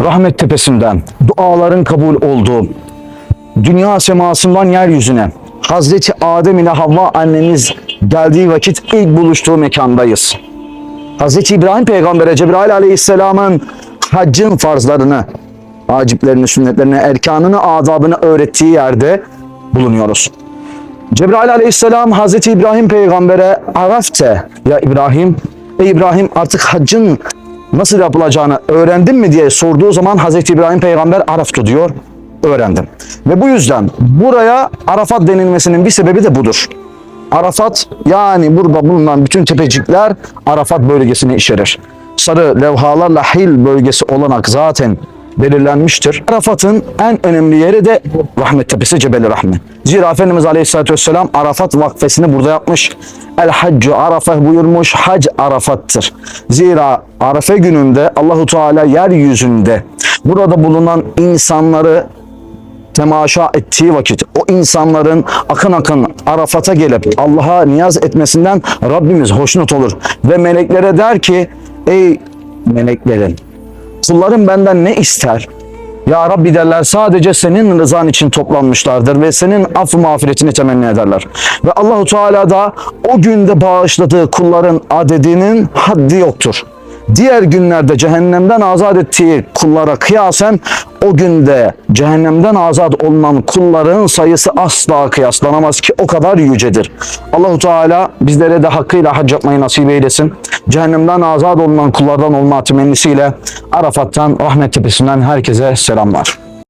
rahmet tepesinden duaların kabul olduğu, dünya semasından yeryüzüne Hazreti Adem ile Havva annemiz geldiği vakit ilk buluştuğu mekandayız. Hazreti İbrahim peygambere Cebrail aleyhisselamın haccın farzlarını, vaciplerini, sünnetlerini, erkanını, adabını öğrettiği yerde bulunuyoruz. Cebrail aleyhisselam Hazreti İbrahim peygambere Arafte ya İbrahim, ey İbrahim artık haccın nasıl yapılacağını öğrendin mi diye sorduğu zaman Hazreti İbrahim peygamber Araftu diyor, öğrendim. Ve bu yüzden buraya Arafat denilmesinin bir sebebi de budur. Arafat yani burada bulunan bütün tepecikler Arafat bölgesini içerir. Sarı levhalarla Hil bölgesi olarak zaten belirlenmiştir. Arafat'ın en önemli yeri de Rahmet Tepesi Cebeli Rahme. Zira Efendimiz Aleyhisselatü Vesselam Arafat vakfesini burada yapmış. El Haccu Arafe buyurmuş. Hac Arafat'tır. Zira Arafe gününde Allahu Teala yeryüzünde burada bulunan insanları temaşa ettiği vakit o insanların akın akın Arafat'a gelip Allah'a niyaz etmesinden Rabbimiz hoşnut olur. Ve meleklere der ki ey meleklerin kullarım benden ne ister? Ya Rabbi derler sadece senin rızan için toplanmışlardır ve senin af mağfiretini temenni ederler. Ve Allahu Teala da o günde bağışladığı kulların adedinin haddi yoktur. Diğer günlerde cehennemden azat ettiği kullara kıyasen o günde cehennemden azat olunan kulların sayısı asla kıyaslanamaz ki o kadar yücedir. Allahu Teala bizlere de hakkıyla hac yapmayı nasip eylesin. Cehennemden azat olunan kullardan olma temennisiyle Arafat'tan rahmet tepesinden herkese selamlar.